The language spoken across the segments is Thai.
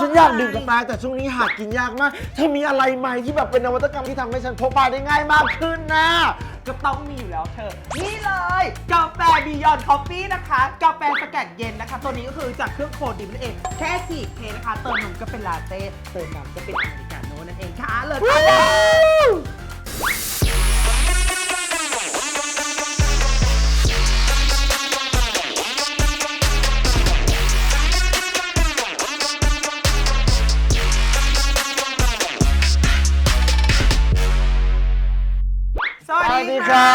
ฉันอยากดื่มกาแฟแต่ช่วงนี้หากินยากมากเธอมีอะไรไหมที่แบบเป็นนวัตกรรมที่ทำให้ฉันพกพาได้ง่ายมากขึ้นนะก็ต้องมีอยู่แล้วเธอ นี่เลย กาแฟบียอนคอฟฟี่นะคะ กาแฟสกัดเย็นนะคะ ตัวนี้ก็คือจากเครื่องโคดิมนั่นเอง แค่ฉีกเทนะคะ เติมนมก็เป็นลาเต้ เติมน้ำก็เป็นอเมริกาโน่นั่นเองค่ะเลยค่ะ วัสสวัสดีดีครัค่ะ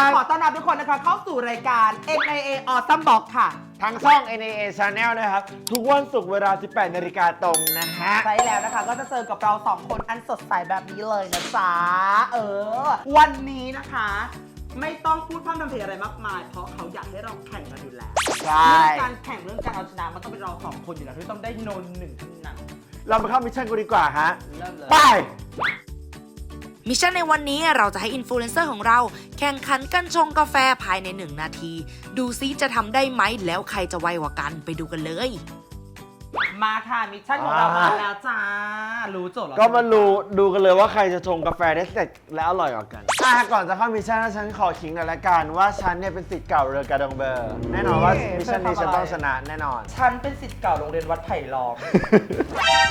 บขอต้อนรับทุกคนนะคะเข้าสู่รายการ NIA Awesome Box ค่ะ ทางช่อง NAA Channel นะครับ ทุกวันศุกร์เวลา 18นาฬิกาตรงนะฮะ ใช่แล้วนะคะ ก็จะเจอกับเราสองคนอันสดใสแบบนี้เลยนะจ๊ะ เออ วันนี้นะคะ ไม่ต้องพูดพร่ำทำเพลงอะไรมากมาย เพราะเขาอยากให้เราแข่งกันอยู่แล้วใช่ เรื่องการแข่งเรื่องการเอาชนะมันต้องเป็นเราสองคนอยู่แล้วที่ต้องได้โนนหนึ่งเท่านั้นเรามาเข้ามิชชั่นกันดีกว่าฮะ เริ่มเลย ไป มิชชั่นในวันนี้เราจะให้อินฟลูเอนเซอร์ของเรา แข่งขันกันชงกาแฟภายใน 1 นาที ดูซิจะทำได้ไหมแล้วใครจะไวกว่ากันไปดูกันเลย มาค่ะมิชชั่นของเราอ่ามมาแล้วจ้า รู้โจทย์แล้วก็มาดูดูกันเลยว่าใครจะชงกาแฟได้เสร็จและอร่อยกว่ากันอะก่อนจะเข้ามิชชั่นฉันขอขิงหน่อยละกันว่าฉันเนี่ยเป็นสิทธิ์เก่าเรือกาดองเบอร์ แน่นอนว่ามิชชั่นนี้ฉันต้องชนะแน่นอน ฉันเป็นสิทธิ์เก่าโรงเรียนวัดไผ่ล้อม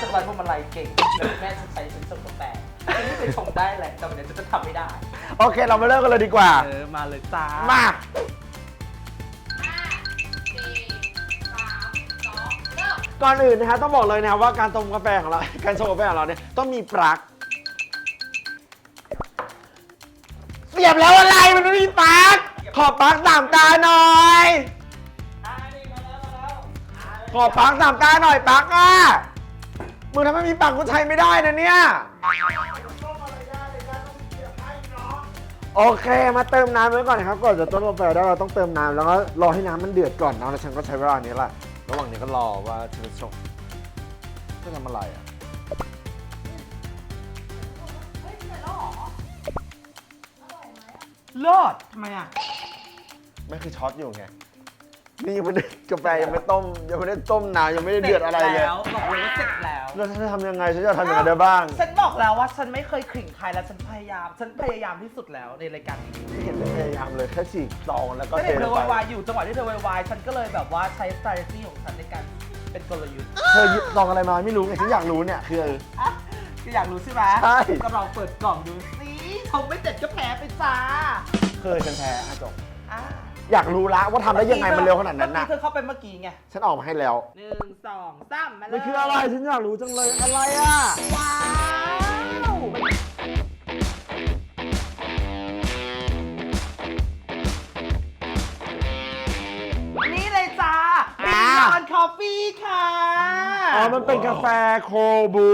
ฉันไว้พวงมาลัยเก่งแล้วแม่ฉันใช้ฉันชงกาแฟ ฉันไม่เคยชงได้แหละแต่วันนี้ฉันจะทำไม่ได้ โอเค เรามาเริ่มกันเลยดีกว่า เออ มาเลยจ้ามา ก่อนอื่นนะฮะต้องบอกเลยนะครับว่าการต้มกาแฟของเรา การชงกาแฟของเราเนี่ยต้องมีปลั๊กเสียบแล้วอะไรมันไม่มีปลั๊กขอปลั๊กสามตาหน่อย ขอปลั๊กสามตาหน่อยปลั๊กอะมึงถ้าไม่มีปลั๊กกูใช้ไม่ได้นะเนี่ย โอเค มาเติมน้ำไว้ก่อนนะครับ ก่อนจะต้มกาแฟได้เราต้องเติมน้ำแล้วก็รอให้น้ำมันเดือดก่อนนะแล้วฉันก็ใช้เวลานี้แหละ ระหว่างนี้ก็รอว่าฉันจะชงจะทำอะไรอะเลิศทำไมอะ ไม่คือช็อตอยู่ไง นี่ยังไม่ได้กาแฟยังไม่ต้ม ยังไม่ได้ต้มน้ำยังไม่ได้เดือดอะไรเลยแล้วบอกเลยว่าเสร็จแล้ว แล้วฉันจะทำยังไงฉันจะทำยังไงได้บ้างฉันบอกแล้วว่าฉันไม่เคยขิงใครแล้วฉันพยายาม ฉันพยายามที่สุดแล้วในรายการนี้ไม่เห็นพยายามเลยแค่ฉีกซองแล้วก็ก็เทเห็นเธลองไปวายๆอยู่จังหวะที่เธอวายๆฉันก็เลยแบบว่าใช้ strategy ของฉันในการเป็นกลยุทธ์เธอหยิบซองอะไรมาไม่รู้ไงฉันอยากรู้เนี่ยคือ อะก็อยากรู้ใช่ไหมใช่ ก็ลองเปิดกล่องดูสิชมไม่เสร็จก็แพ้ไปจ้า เคยฉันแพ้อะจบอะ อยากรู้ละว่าทำได้ยังไงมันเร็วขนาดนั้นเมื่อน่ะกี้เธอเข้าไปเมื่อกี้ไงฉันออกมาให้แล้ว หนึ่งสองสามมาเลย มันคืออะไรฉันอยากรู้จังเลยอะไรอะ ว้าว นี่เลยจ้าอ่าบินอนคอฟฟี่ค่ะ อ๋อ มันเป็นกาแฟโคบู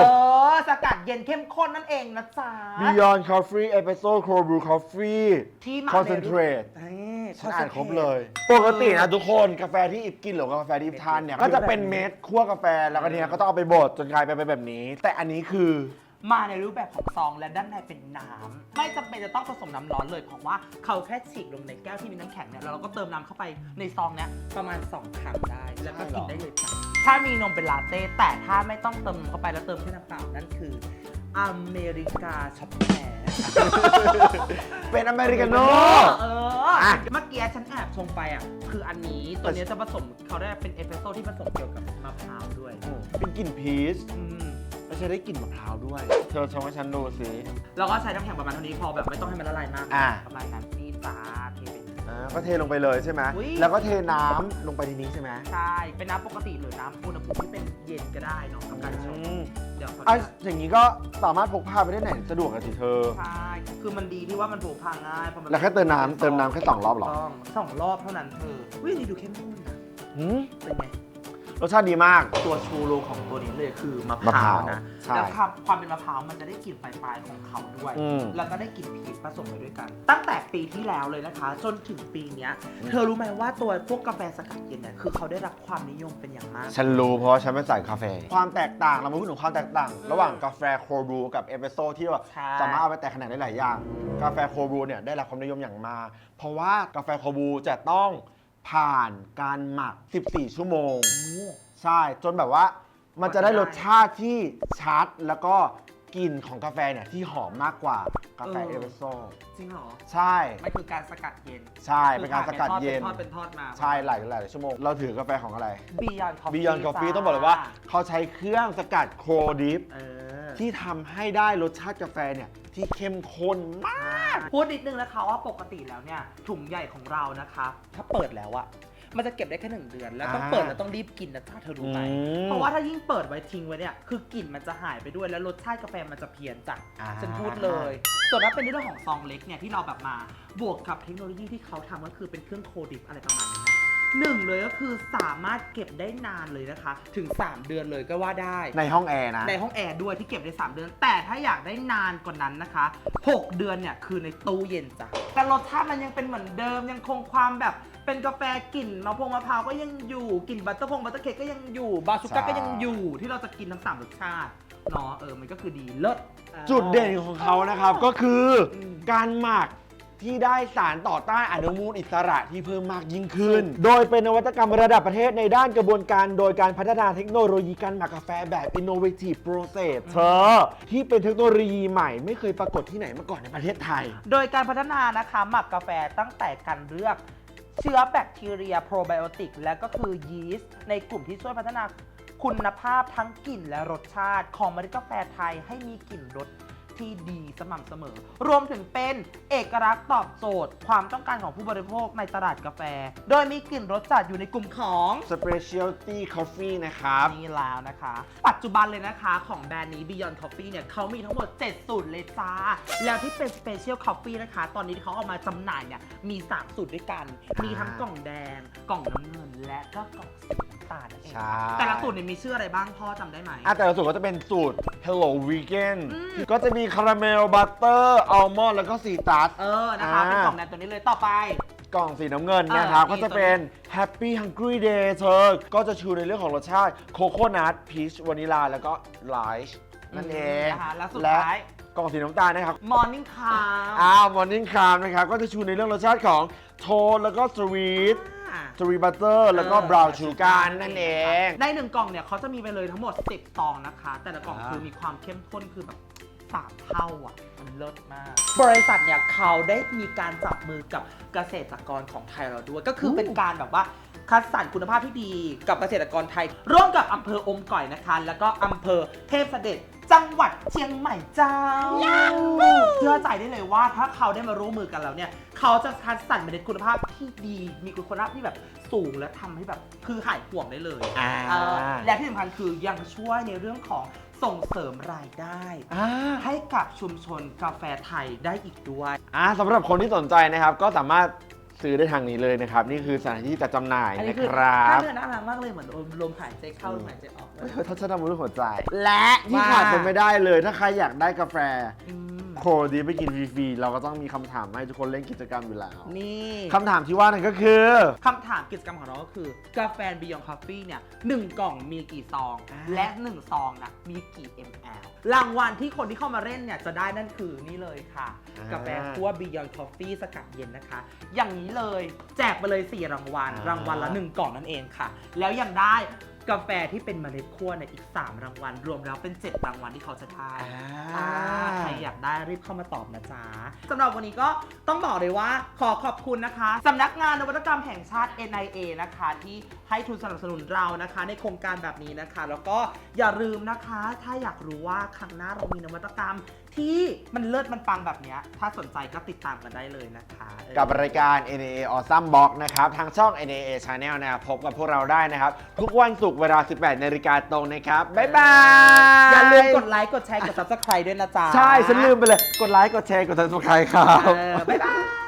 เออ สกัดเย็นเข้มข้นนั่นเองนะจ๊ะ Beyond Coffee Espresso Cold Brew Coffee ที่มาใน Concentrate นี่ ฉันอ่านครบเลย ปกตินะทุกคนกาแฟที่อิบกินหรือกาแฟที่อิบทานเนี่ยก็จะเป็นเม็ดคั่วกาแฟแล้วก็เนี้ยก็ต้องเอาไปบดจนกลายเป็นแบบนี้ แต่อันนี้คือ มาในรูปแบบของซองและด้านในเป็นน้ำไม่จำเป็นจะต้องผสมน้ำร้อนเลยเพราะว่าเขาแค่ฉีกลงในแก้วที่มีน้ำแข็งเนี่ยแล้วเราก็เติมน้ำเข้าไปในซองเนี้ยประมาณ2ครั้งได้ แล้วก็กินได้เลยจ้ะถ้ามีนมเป็นลาเต้แต่ถ้าไม่ต้องเติมนมเข้าไปแล้วเติมแค่น้ำเปล่านั่นคืออเมริกาช็อปแพร์ เป็นอเมริกาโน่ เอออะ เมื่อกี้ฉันแอบชงไปอะ คืออันนี้ ตัวเนี้ยจะผสมเขาได้เป็นเอสเปรสโซ่ที่ผสมเกี่ยวกับมะพร้าวด้วยเป็นกลิ่นพีชอืมแล้วฉันได้กลิ่นมะพร้าวด้วย เธอชงให้ฉันดูสิ แล้วก็ใช้น้ำแข็งประมาณเท่านี้พอแบบไม่ต้องให้มันละลายมาก อะ ประมาณนั้น ก็เทลงไปเลยใช่ไหมอุ๊ย แล้วก็เทน้ำลงไปในนี้ใช่ไหมใช่ เป็นน้ำปกติหรือน้ำอุณหภูมิที่เป็นเย็นก็ได้เนาะกับการชงอืมเดี๋ยวขออะอนุญาตอย่างนี้ก็สามารถพกพาไปได้ไหนสะดวกอะสิเธอ ใช่ คือมันดีที่ว่ามันผูกพังง่ายเพราะมันแล้วแค่เติมน้ำเติมน้ำแค่สองรอบเหรอต้องสองรอบเท่านั้นเธอวินี่ดูเข้มข้นนะหืมเป็นไง รสชาติดีมาก ตัวชูโรงของตัวนี้เลยคือมะพมะพร้าร้าววนะใช่แล้วความความเป็นมะพร้าวมันจะได้กลิ่นปลายๆของเขาด้วย อืมแล้วก็ได้กลิ่นพีชผสมไปด้วยกัน ตั้งแต่ปีที่แล้วเลยนะคะ จนถึงปีเนี้ยเธอรู้ไหมว่าตัวพวกกาแฟสกัดเย็นเนี่ยคือเขาได้รับความนิยมเป็นอย่างมาก ฉันรู้เพราะว่าฉันเป็นสายกาแฟความแตกต่าง เรามาพูดถึงความแตกต่าง ระหว่างกาแฟโคลบรูกับเอสเปรสโซ่ที่แบบใช่ สามารถเอาไปแตกขนาดได้หลายอย่าง กาแฟโคลบรูเนี่ยได้รับความนิยมอย่างมากเพราะว่ากาแฟโคลบรูจะต้อง ผ่านการหมัก 14 ชั่วโมงโอ้ใช่ จนแบบว่ามันจะได้รสชาติที่ชัดแล้วก็กลิ่นของกาแฟเนี่ยที่หอมมากกว่ากาแฟเอสเปรสโซ่จริงเหรอ ใช่ มันคือการสกัดเย็นใช่ เป็นการสกัดเย็นคือผ่าเป็นทอดเป็นทอดมาใช่หลายหลายชั่วโมง เราถือกาแฟของอะไร Beyond Coffee Beyond Coffee ต้องบอกเลยว่า เขาใช้เครื่องสกัดโคดิฟ เออ ที่ทำให้ได้รสชาติกาแฟเนี่ย ที่เข้มข้นมาก พูดนิดนึงนะคะว่าปกติแล้วเนี่ยถุงใหญ่ของเรานะคะ ถ้าเปิดแล้วอะมันจะเก็บได้แค่หนึ่งเดือน แล้วต้องอ่าเปิดแล้วต้องรีบกินนะจ๊ะเธอรู้ไหมอืมเพราะว่าถ้ายิ่งเปิดไว้ทิ้งไว้เนี่ยคือกลิ่นมันจะหายไปด้วยแล้วรสชาติกาแฟมันจะเพี้ยนจ้ะอ่า ฉันพูดเลย ส่วนถ้าเป็นในเรื่องของซองเล็กเนี่ยที่เราแบบมาบวกกับเทคโนโลยีที่เขาทำก็คือเป็นเครื่องโคดิฟอะไรประมาณนี้นะ หนึ่งเลยก็คือสามารถเก็บได้นานเลยนะคะ ถึง 3 เดือนเลยก็ว่าได้ ในห้องแอร์นะ ในห้องแอร์ด้วยที่เก็บได้ 3 เดือน แต่ถ้าอยากได้นานกว่านั้นนะคะ 6 เดือนเนี่ยคือในตู้เย็นจ้ะแต่รสชาติมันยังเป็นเหมือนเดิมยังคงความแบบเป็นกาแฟกลิ่นมะพร้าวมะพร้าวก็ยังอยู่กลิ่นบัตเตอร์พงบัตเตอร์เค้กก็ยังอยู่บาชูก้าใช่ก็ยังอยู่ที่เราจะกินทั้งสามรสชาติเนาะเออมันก็คือดีเลิศ จุดเด่นของเขานะครับก็คืออมการหมัก ที่ได้สารต่อต้านอนุมูลอิสระที่เพิ่มมากยิ่งขึ้น โดยเป็นนวัตกรรมระดับประเทศในด้านกระบวนการ โดยการพัฒนาเทคโนโลยีการหมักกาแฟแบบ innovative process เธอที่เป็นเทคโนโลยีใหม่ไม่เคยปรากฏที่ไหนมาก่อนในประเทศไทย โดยการพัฒนานะคะหมักกาแฟตั้งแต่การเลือก เชื้อแบคทีเรียโปรไบโอติกและก็คือยีสต์ในกลุ่มที่ช่วยพัฒนาคุณภาพทั้งกลิ่นและรสชาติของเมล็ดกาแฟไทยให้มีกลิ่นรส ที่ดีสม่ำเสมอ รวมถึงเป็นเอกลักษณ์ตอบโจทย์ ความต้องการของผู้บริโภคในตลาดกาแฟ โดยมีกลิ่นรสจัดอยู่ในกลุ่มของ specialty coffee นะครับ นี่แล้วนะคะ ปัจจุบันเลยนะคะของแบรนด์นี้ Beyond Coffee เนี่ยเขามีทั้งหมด 7 สูตรเลยจ้า แล้วที่เป็น Special Coffee นะคะ ตอนนี้ที่เขาเอามาจำหน่ายเนี่ยมี 3 สูตรด้วยกันอ่ามีมีทั้งกล่องแดง กล่องน้ำเงินและก็กล่องสีน้ำ ตาลนั่นเอง ใช่ แต่ละสูตรเนี่ยมีชื่ออะไรบ้างพ่อจำได้ไหม อะแต่ละสูตรก็จะเป็นสูตร Hello Vegan อืม ก็จะมีคาราเมลบัตเตอร์อัลมอนด์แล้วก็ซีตัส เออ นะคะเป็นอ่ากล่องแดงตัวนี้เลยต่อไป กล่องสีน้ำเงินเนี่ยครับ เออก็จะเป็น Happy Hungry Day เธอ ก็จะชูในเรื่องของรสชาติโคโคนัทพีชวานิลา แล้วก็ไลช์นั่นเองนะคะแล้วสุดและท้ายกล่องสีน้ำตาลนะครับ Morning Calm อ้าวมอร์นิ่งคามนะครับ ก็จะชูในเรื่องรสชาติของโทนแล้วก็สวีท อ่าสวีทบัตเตอร์แล้วก็เออบราวน์ชูการ์นั่นเองในหนึ่งกล่องเนี่ยเขาจะมีไปเลยทั้งหมด 10ซองนะคะ แต่ละกล่องอ่าคือมีความเข้มข้นคือแบบสามเท่าอะ มันเลิศมาก บริษัทเนี่ยเขาได้มีการจับมือกับเกษตรกรของไทยเราด้วย ก็คือเป็นการแบบว่าคัดสรรคุณภาพที่ดีกับเกษตรกรไทย ร่วมกับอำเภออมก่อยนะคะ แล้วก็อำเภอเทพเสด็จ จังหวัดเชียงใหม่เจ้าเชื่อใจได้เลยว่าถ้าเขาได้มาร่วมมือกันแล้วเนี่ย เขาจะคัดสรรเมล็ดคุณภาพที่ดี มีคุณภาพที่แบบสูงและทำให้แบบคือหายห่วงได้เลยอ่า เออและที่สำคัญคือยังช่วยในเรื่องของส่งเสริมรายได้ อ่าให้กับชุมชนกาแฟไทยได้อีกด้วย อ่าสำหรับคนที่สนใจนะครับ ก็สามารถ ซื้อได้ทางนี้เลยนะครับ นี่คือสถานที่จัดจำหน่ายอันนี้นะคือครับท่าเรือน่ารักมากเลยเหมือนลมหายใจเข้าลมหายใจออกเลยเฮ้ยทัศนมุลหัวใจ และที่ขาดเป็นไม่ได้เลย ถ้าใครอยากได้กาแฟ อืม โคดีไปกินฟรีๆเราก็ต้องมีคำถามให้ทุกคนเล่นกิจกรรมอยู่แล้วนี่คำถามที่ว่านั่นก็คือ คำถามกิจกรรมของเราก็คือกาแฟ Beyond Coffee เนี่ยหนึ่งกล่องมีกี่ซอง อ่า และหนึ่งซองน่ะมีกี่ ml รางวัลที่คนที่เข้ามาเล่นเนี่ยจะได้นั่นคือนี่เลยค่ะกาแฟคั่ว Beyond Coffee สกัดเย็นนะคะ อย่างนี้เลยแจกไปเลย 4 รางวัลรางวัลละ 1 กล่องนั่นเองค่ะ แล้วยังได้ กาแฟที่เป็นเมล็ดคั่วเนี่ยอีก 3 รางวัล รวมแล้วเป็น 7 รางวัลที่เขาจะได้อ่าใครอยากได้รีบเข้ามาตอบนะจ๊ะสำหรับวันนี้ก็ต้องบอกเลยว่าขอขอบคุณนะคะสำนักงานนวัตกรรมแห่งชาติ NIA นะคะ ที่ให้ทุนสนับสนุนเรานะคะ ในโครงการแบบนี้นะคะ แล้วก็อย่าลืมนะคะ ถ้าอยากรู้ว่าครั้งหน้าเรามีนวัตกรรม ที่มันเลิศมันปังแบบเนี้ยถ้าสนใจก็ติดตามกันได้เลยนะคะเออ กับรายการ NAA Awesome Box นะครับ ทางช่อง NAA Channel นะครับพบกับพวกเราได้นะครับ ทุกวันศุกร์เวลา 18นาฬิกาตรงนะครับ บ๊ายบาย อย่าลืมกดไลค์ กดแชร์ กด subscribe ด้วยนะจ๊ะใช่ ฉันลืมไปเลย กดไลค์ กดแชร์ กด subscribe ครับ เออบ๊ายบาย